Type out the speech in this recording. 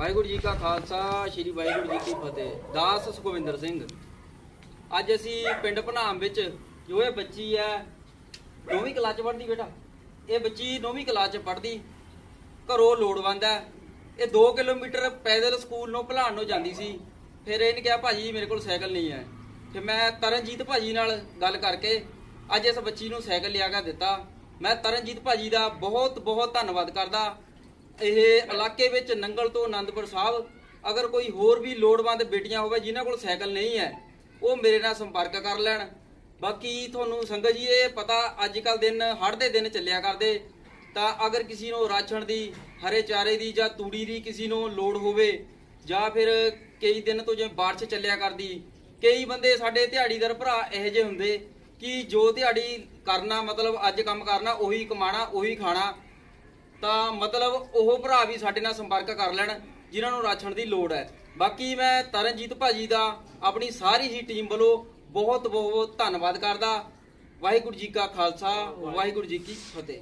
ਵਾਹਿਗੁਰੂ ਜੀ ਕਾ ਖਾਲਸਾ, ਸ੍ਰੀ ਵਾਹਿਗੁਰੂ ਜੀ ਕੀ ਫਤਿਹ। ਦਾਸ ਸੁਖਵਿੰਦਰ ਸਿੰਘ। ਅੱਜ ਅਸੀਂ ਪਿੰਡ ਭਨਾਮ ਵਿੱਚ ਜੋ ਇਹ ਬੱਚੀ ਹੈ, ਨੌਵੀਂ ਕਲਾਸ ਚ ਪੜ੍ਹਦੀ ਬੇਟਾ। ਇਹ ਬੱਚੀ ਨੌਵੀਂ ਕਲਾਸ ਚ ਪੜ੍ਹਦੀ, ਘਰੋਂ ਲੋੜਵੰਦ ਹੈ। ਇਹ 2 ਕਿਲੋਮੀਟਰ ਪੈਦਲ ਸਕੂਲ ਨੂੰ ਭਲਾਣ ਨੂੰ ਜਾਂਦੀ ਸੀ। ਫਿਰ ਇਹਨੇ ਕਿਹਾ, ਭਾਜੀ, ਮੇਰੇ ਕੋਲ ਸਾਈਕਲ ਨਹੀਂ ਹੈ। ਫਿਰ ਮੈਂ ਤਰਨਜੀਤ ਭਾਜੀ ਨਾਲ ਗੱਲ ਕਰਕੇ ਅੱਜ ਇਸ ਬੱਚੀ ਨੂੰ ਸਾਈਕਲ ਲਿਆ ਕੇ ਦਿੱਤਾ। ਮੈਂ ਤਰਨਜੀਤ ਭਾਜੀ ਦਾ ਬਹੁਤ ਬਹੁਤ ਧੰਨਵਾਦ ਕਰਦਾ। ਇਹ ਇਲਾਕੇ ਵਿੱਚ ਨੰਗਲ ਤੋਂ ਆਨੰਦਪੁਰ ਸਾਹਿਬ, ਅਗਰ ਕੋਈ ਹੋਰ ਵੀ ਲੋੜਵੰਦ ਬੇਟੀਆਂ ਹੋਵੇ ਜਿਨ੍ਹਾਂ ਕੋਲ ਸਾਈਕਲ ਨਹੀਂ ਹੈ, ਉਹ ਮੇਰੇ ਨਾਲ ਸੰਪਰਕ ਕਰ ਲੈਣ। ਬਾਕੀ ਤੁਹਾਨੂੰ ਸੰਗਤ ਜੀ, ਇਹ ਪਤਾ ਅੱਜ ਕੱਲ ਦਿਨ, ਹੜ੍ਹ ਦੇ ਦਿਨ ਚੱਲਿਆ ਕਰਦੇ। ਤਾਂ ਅਗਰ ਕਿਸੇ ਨੂੰ ਰਾਸ਼ਨ ਦੀ, ਹਰੇ ਚਾਰੇ ਦੀ ਜਾਂ ਤੂੜੀ ਦੀ ਕਿਸੇ ਨੂੰ ਲੋੜ ਹੋਵੇ, ਜਾਂ ਫਿਰ ਕਈ ਦਿਨ ਤੋਂ ਜਿਵੇਂ ਬਾਰਿਸ਼ ਚੱਲਿਆ ਕਰਦੀ, ਕਈ ਬੰਦੇ ਸਾਡੇ ਦਿਹਾੜੀਦਾਰ ਭਰਾ ਇਹੋ ਜਿਹੇ ਹੁੰਦੇ ਕਿ ਜੋ ਦਿਹਾੜੀ ਕਰਨਾ, ਮਤਲਬ ਅੱਜ ਕੰਮ ਕਰਨਾ, ਉਹੀ ਕਮਾਣਾ ਉਹੀ ਖਾਣਾ। ਤਾਂ ਮਤਲਬ ਉਹ ਭਰਾ ਵੀ ਸਾਡੇ ਨਾਲ ਸੰਪਰਕ ਕਰ ਲੈਣ, ਜਿਨ੍ਹਾਂ ਨੂੰ ਰਾਸ਼ਨ ਦੀ ਲੋੜ ਹੈ। ਬਾਕੀ ਮੈਂ ਤਰਨਜੀਤ ਭਾਜੀ ਦਾ ਆਪਣੀ ਸਾਰੀ ਹੀ ਟੀਮ ਵੱਲੋਂ ਬਹੁਤ ਬਹੁਤ ਧੰਨਵਾਦ ਕਰਦਾ। ਵਾਹਿਗੁਰੂ ਜੀ ਕਾ ਖਾਲਸਾ, ਵਾਹਿਗੁਰੂ ਜੀ ਕੀ ਫਤਿਹ।